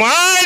ಮಾಡಿ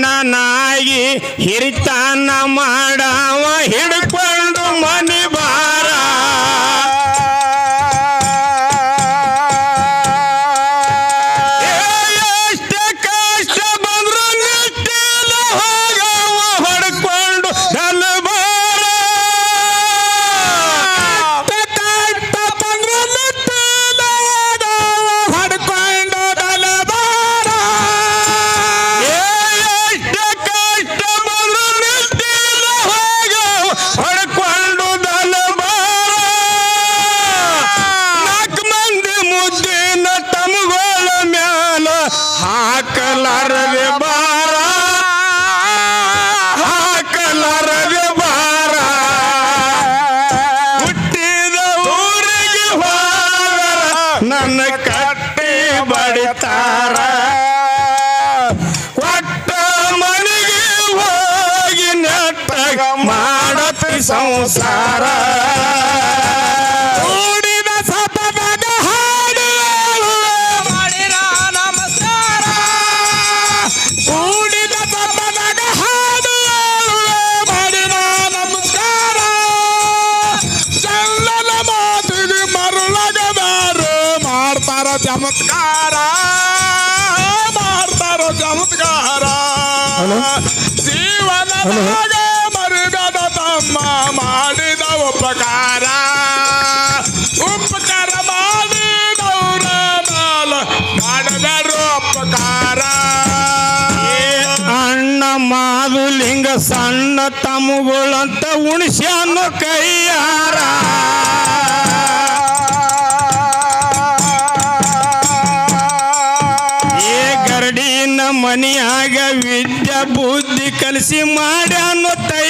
ಹಿರಿಯಣ್ಣನಾಗಿ ಹಿರಿತನ ಮಾಡವ ಹಿಡ್ಕೊಂಡು ಮನಿ ತಾರ ಕೊಟ್ಟ ಮನೆಗೆ ಹೋಗಿ ನೆಟ್ಟಗ ಮಾಡತಿ ಸಂಸಾರ. ಉಪಕಾರ. ಉಪಕಾರ ಮಾಡಿದವರ ಮಾಲ ಮಾಡಿದರು ಉಪಕಾರ. ಅಣ್ಣ ಮಾದು ಲಿಂಗ ಸಣ್ಣ ತಮ್ಮಗಳಂತ ಉಣಿಸ್ಯಾನು ಕೈಯಾರ. ಏ ಗರಡಿನ ಮನೆಯಾಗ ವಿದ್ಯೆ ಬುದ್ಧಿ ಕಲಿಸಿ ಮಾಡ್ಯಾನು ತೈ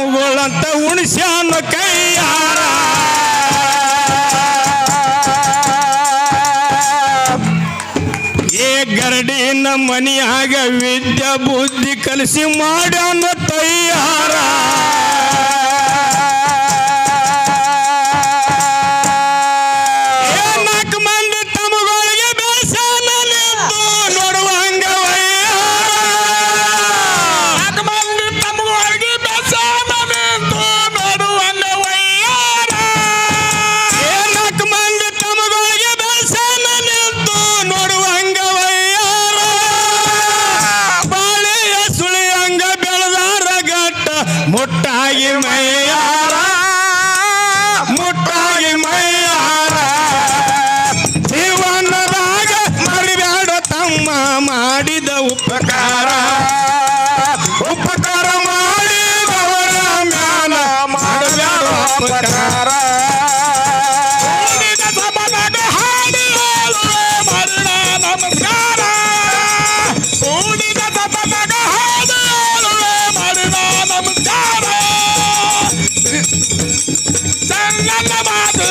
ನಮ್ಮಗಳಂತ ಉಣಿಸ್ಯಾನ ಕೈಯಾರ. ಏ ಗರಡಿನ ಮನೆಯಾಗ ವಿದ್ಯಾ ಬುದ್ಧಿ ಕಲಸಿ ಮಾಡ್ಯಾನ ತೈಯಾರ.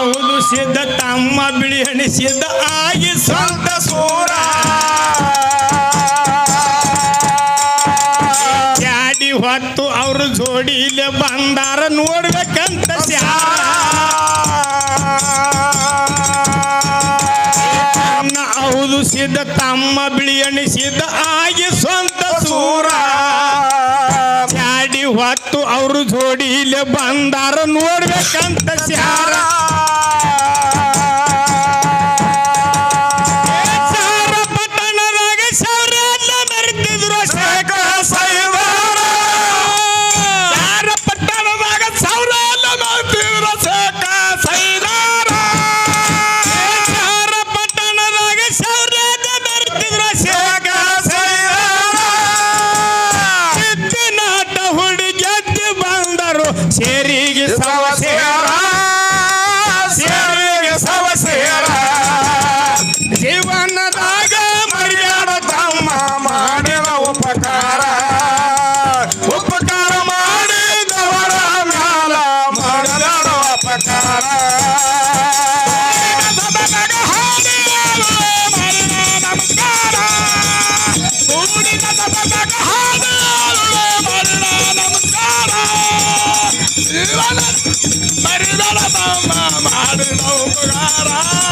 ಹೌದು ಸಿದ್ಧ ತಮ್ಮ ಬಿಳಿ ಎಣಿಸಿದ್ದ ಆಗಿ ಸ್ವಂತ ಸೋರ. ಜಾಡಿ ಹೊತ್ತು ಅವರು ಜೋಡಿಲೆ ಬಂದಾರ ನೋಡ್ಬೇಕಂತ ಹೌದು ಸಿದ್ಧ ತಮ್ಮ ಬಿಳಿ ಎಣಿಸಿದ್ದ ಆಗಿ ಸ್ವಂತ ಸೂರ. ಇವತ್ತು ಅವರು ಜೋಡಿ ಇಲ್ಲೇ ಬಂದಾರ ನೋಡ್ಬೇಕಂತ ಸ್ಯಾರ. I didn't know mama, mama, mama,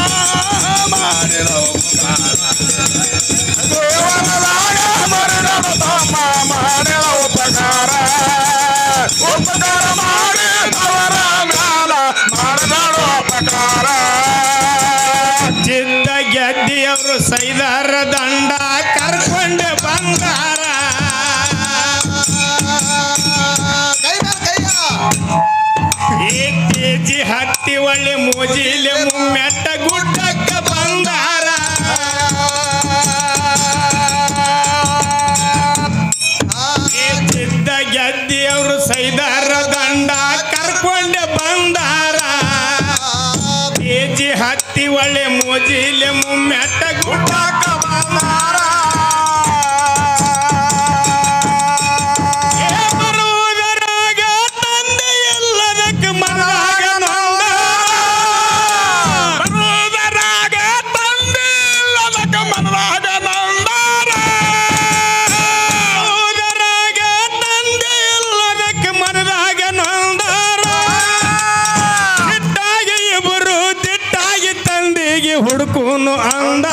ಹುಡುಕುನು ಅಂದ.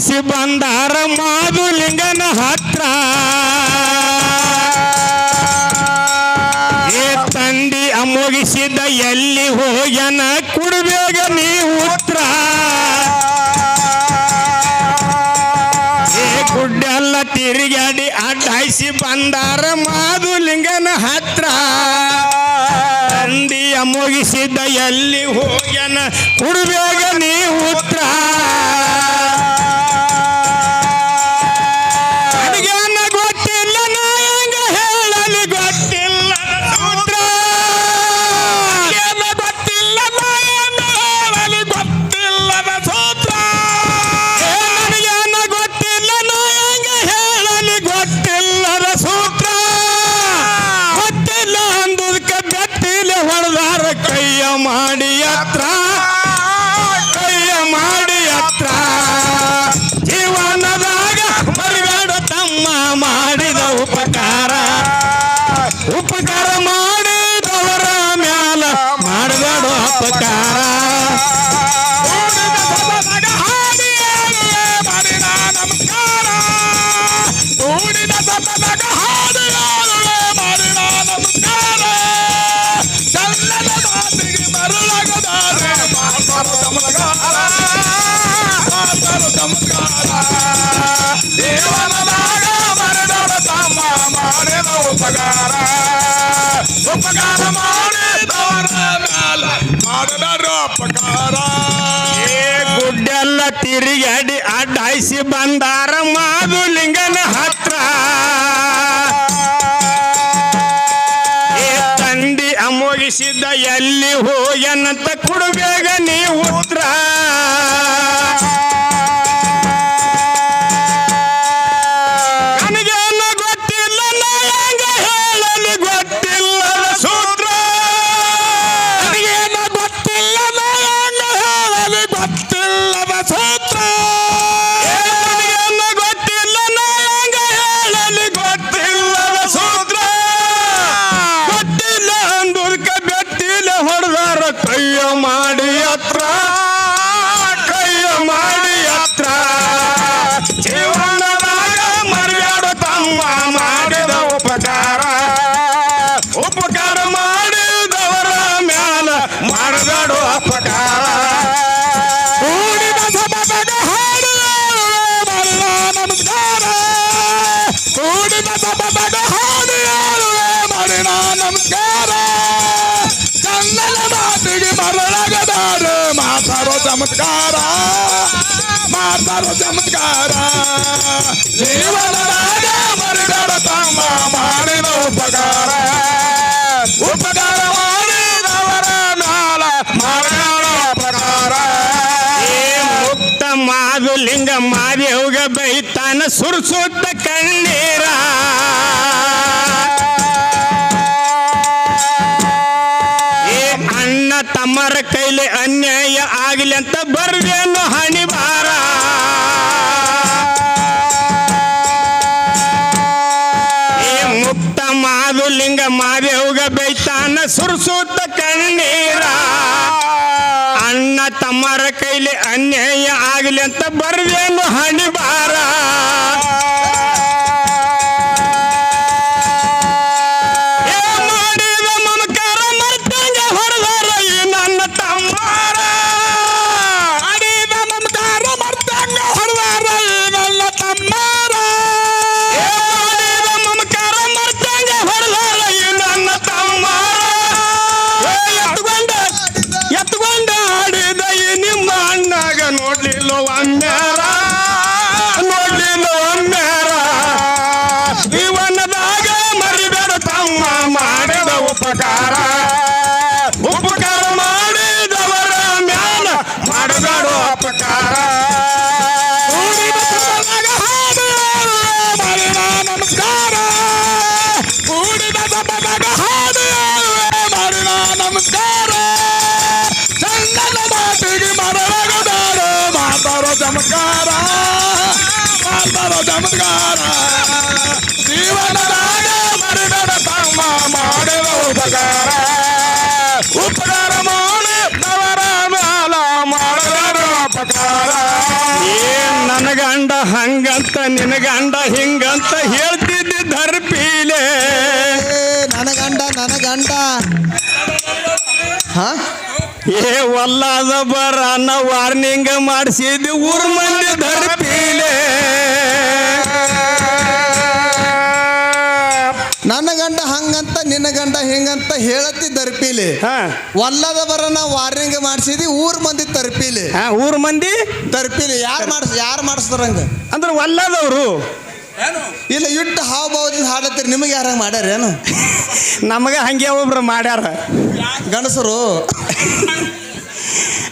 ಕರೆಸಿ ಬಂದಾರ ಮಾಧುಲಿಂಗನ ಹತ್ರ. ಏ ತಂಡಿ ಅಮೋಗಿಸಿದ ಎಲ್ಲಿ ಹೋಗ್ಯನ? ಕುಡಬೇಗ ನೀ ಉತ್ರ. ಏ ಗುಡ್ಡೆಲ್ಲ ತಿರುಗಾಡಿ ಅಡ್ಡಾಯಿಸಿ ಬಂದಾರ ಮಾಧುಲಿಂಗನ ಹತ್ರ. ತಂಡಿ ಅಮೋಗಿಸಿದ ಎಲ್ಲಿ ಹೋಗ್ಯನ? ಕುಡಬೇಗ ನೀ ಉತ್ರ. ಉಪಕಾರ ಮಾಡಿದವರ ಗುಡ್ಡೆಲ್ಲ ತಿರುಗಾಡಿ ಅಡ್ಡಾಯಿಸಿ ಬಂದಾರ ಮಾದುಲಿಂಗನ ಹತ್ರ. ಏ ತಂಡಿ ಅಮೋಗಿಸಿದ್ದ ಎಲ್ಲಿ ಹೋಗ್ಯನಂತ ಕೊಡಬೇಗ ನೀ ಉತ್ತರ ಮಾತಾರೋ ಚಮತ್ಕಾರ ಜೀವನದಾಗ ಮರಿದಾಡ ತಮ್ಮ ಮಾಡಿದ ಉಪಕಾರ. ಉಪಕಾರ ಮಾಡಿದವರ ಮ್ಯಾಲ ಮಾಡಿದ ಪ್ರಕಾರ. ಏ ಮುಕ್ತ ಮಾದುಲಿಂಗ ಮಾದೇವ್ಗ ಬೈತಾನ ಸುರ್ಸುತ್ತ ಕಣ್ಣೀರ. ಅಣ್ಣ ತಮ್ಮರ ಕೈಲಿ ಅನ್ಯಾಯ ಆಗಲಿ ಅಂತ ಬರ್ದೇನು ಹಣಿ ಜೀವನದಾಗ ಮರಿಬೇಡ ತಮ್ಮ ಮಾಡಿದ ಉಪಕಾರ ಉಪಕಾರ ಮಾಡಿದವರ ಮೇಲ ಮಾಡಿದ ಉಪಕಾರ ಏನ್ ನನ್ನ ಗಂಡ ಹಂಗಂತ ನಿನ್ನ ಗಂಡ ಹಿಂಗಂತ ಹೇಳ್ತಿದ್ದಿ ಧರ್ಪೀಲೆ. ನನ್ನ ಗಂಡ ನನ್ನ ಗಂಡ ಹಾ? ಏ ಒಲ್ಲಾದ ಬರನ ವಾರ್ನಿಂಗ್ ಮಾಡಿಸಿದ್ದು ಊರ್ ಮಂದಿ ಧರ್ಪೀಲೆ. ನನ್ನ ಗಂಡ ಹಂಗಂತ ನಿನ್ನ ಗಂಡ ಹಿಂಗಂತ ಹೇಳತ್ತಿ ದರ್ಪಿಲಿ ಹಾ. ಒಲ್ಲದ ಬರನ ವಾರ್ನಿಂಗ್ ಮಾಡಿಸಿದಿ ಊರ್ ಮಂದಿ ತರ್ಪಿಲಿ. ಹಾ ಊರ್ ಮಂದಿ? ತರ್ಪಿಲಿ. ಯಾರು ಮಾಡಿಸ್ ಯಾರು ಮಾಡಿಸ್ತಾರಂಗ ಅಂದ್ರೆ ಒಲ್ಲದವರು ಇಲ್ಲ ಇಟ್ಟು ಹಾವು ಬಾವದಿಂದ ಹಾಡತ್ತೀರಿ ನಿಮಗೆ ಯಾರ ಮಾಡ್ಯಾರೇನು ನಮಗೆ ಹಂಗೆ ಒಬ್ರು ಮಾಡ್ಯಾರ. ಗಂಡಸರು.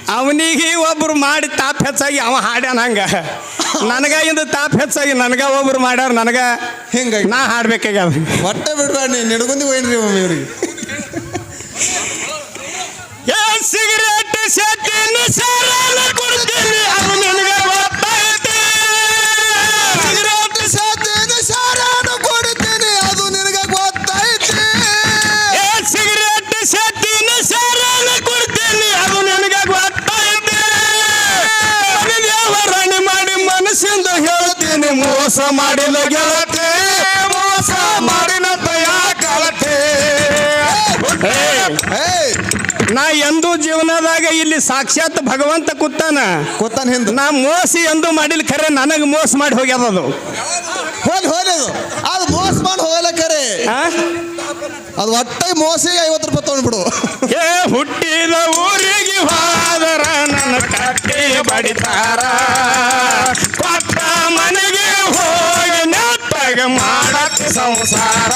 ಅವನಿಗೆ ಒಬ್ರು ಮಾಡಿ ತಾಪ್ ಹೆಚ್ಚಾಗಿ ಅವ ಹಾಡ್ಯಾನ ಹಂಗ. ನನಗ ಇಂದ ತಾಪ್ ಹೆಚ್ಚಾಗಿ ನನಗ ಒಬ್ರು ಮಾಡ್ಯಾರ ನನಗ ಹಿಂಗ ನಾ ಹಾಡ್ಬೇಕಾಗ್ಯಾವ ಹೊಟ್ಟೆ ಬಿಡ್ಬೇಡ ನೀ ನಿಡ್ಗುಂದಿ ಹೋಯ್ನ್ರಿ ಒಮ್ಮೆ ಇವ್ರಿಗೆ. ಸಿಗರೇಟ್ ಸೆಟ್ಟಿನ ಸಾರಾನ ಕೊಡ್ತೀನಿ. ಅದು ನಿನಗ ಮಾಡಿ ಮೋಸ ಮಾಡಿದ ಗೆಳತೆ ಮೋಸ ಮಾಡಿನ ಯಾಕಳತಿ ಏಯ್ ನಾ ಎಂದೂ ಜೀವನದಾಗ ಇಲ್ಲಿ ಸಾಕ್ಷಾತ್ ಭಗವಂತ ಕೂತಾನ. ಕೂತಾನ ಹಿಂದ. ನಾ ಮೋಸ ಎಂದು ಮಾಡಿಲ್ಲ ಖರೆ ನನಗೆ ಮೋಸ ಮಾಡಿ ಹೋಗ್ಯದ ಅದು ಹೋಗಿ ಹೋಗಿ ಅದು. ಅದು ಮೋಸ ಮಾಡಿ ಹೋಗಲ್ಲ ಖರೆ ಅದು ಒಟ್ಟಾಗಿ ಮೋಸಿಗೆ ಐವತ್ತು ರೂಪಾಯಿ ತೊಗೊಂಡ್ಬಿಡು. ಏ ಹುಟ್ಟಿದ ಊರಿಗೆ ಕಟ್ಟಿ ಬಡಿತಾರ. ಕೊಟ್ಟ ಮನೆಗೆ ಹೋಗಿ ನೆಟ್ಟಾಗ ಮಾಡಕ್ಕೆ ಸಂಸಾರ.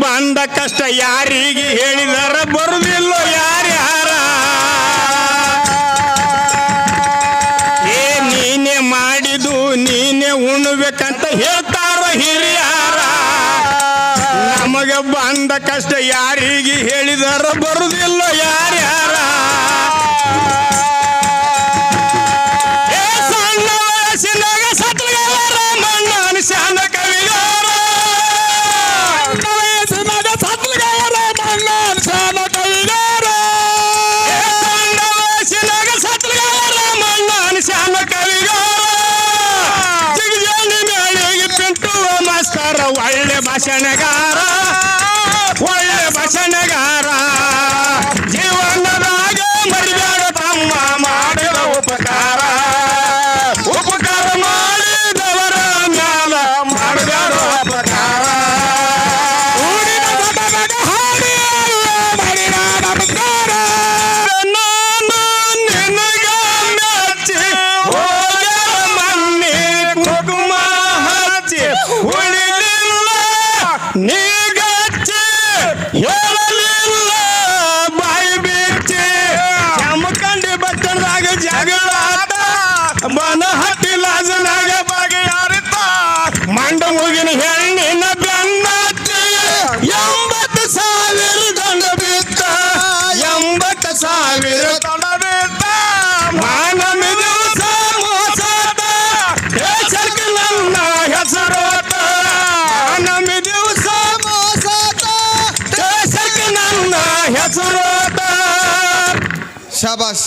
ಬಂದ ಕಷ್ಟ ಯಾರಿಗೆ ಹೇಳಿದಾರ ಬರುದಿಲ್ಲ ಯಾರ್ಯಾರ? ಏ, ನೀನೆ ಮಾಡಿದು ನೀನೆ ಉಣ್ಬೇಕಂತ ಹೇಳ್ತಾರ ಹಿರಿಯಾರ? ನಮಗೆ ಬಂದ ಕಷ್ಟ ಯಾರಿಗೆ ಹೇಳಿದಾರ ಬರುದಿಲ್ಲ ಕುಗುಮ ಹಚ್ಚಿ ಉಳಿಲಿಲ್ಲ ನೀಗಚ್ಚಿ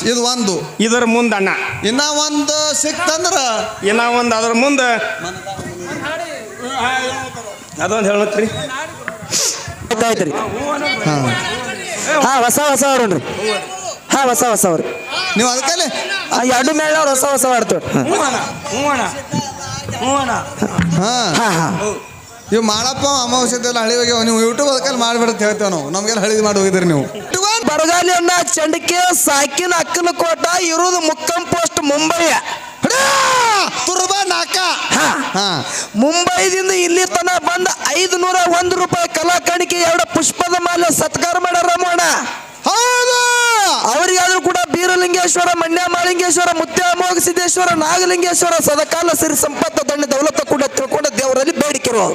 ಇದು ಒಂದು. ಇದರ ಮುಂದಣ್ಣ ಇನ್ನ ಒಂದು ಸಿಕ್ತಂದ್ರ? ಇನ್ನ ಒಂದು ಅದ್ರ ಮುಂದೆ. ಅದೊಂದು ಹೇಳತ್ರಿ. ರೀ ಹಾ. ಹಾ ಹೊಸ ಹೊಸ ಅವ್ರನ್ರಿ. ಹಾ ಹೊಸ ಹೊಸ ಅವ್ರಿ. ನೀವು ಅದಕ್ಕೆ ಆ ಎರಡು ಮೇಳ ಅವ್ರು ಹೊಸ ಹೊಸ ಆಡ್ತೇವೆ ಹಾ. ಹಾ ಹಾ. ಇವ್ ಮಾಡಪ್ಪ ಅಮಾವಾಸ್ಯ ಹಳಿ ಹೋಗ್ಯಾವ ನೀವು ಯೂಟ್ಯೂಬ್ ಅದಕ್ಕೆ ಮಾಡ್ಬಿಡ್ತ ಹೇಳ್ತೇವೆ ನಾವು. ನಮ್ಗೆಲ್ಲ ಹಳಿದು ಮಾಡಿ ಹೋಗಿದ್ರಿ ನೀವು. ಬರಗಾಲಿ ಅನ್ನ ಚಂಡಕೆ ಸಾಕಿನ ಅಕ್ಕನ ಕೋಟ ಇರುವುದು ಮುಕ್ಕಂ ಪೋಸ್ಟ್ ಮುಂಬೈ. ತುರ್ಬಾ ನಾಕ. ಮುಂಬೈದಿಂದ ಇಲ್ಲಿ ತನ ಬಂದ ಐದು ನೂರ ಒಂದು ರೂಪಾಯಿ ಕಲಾಕಣಿಕೆ ಎರಡು ಪುಷ್ಪದ ಮಾಲೆ ಸತ್ಕಾರ ಮಾಡ್ಯಾರ ರಮಣ ಹೌದು! ಅವರಿಗಾದ್ರೂ ಕೂಡ ಬೀರಲಿಂಗೇಶ್ವರ ಮಣ್ಯ ಮಾಲಿಂಗೇಶ್ವರ ಮುತ್ತೆ ಅಮೋಘ ಸಿದ್ದೇಶ್ವರ ನಾಗಲಿಂಗೇಶ್ವರ ಸದಕಾಲ ಸಿರಿ ಸಂಪತ್ತ ದಂಡ ದೌಲತ್ತ ಕೂಡ ತಿಳ್ಕೊಂಡ ದೇವರಲ್ಲಿ ಬೇಡಿಕೆರು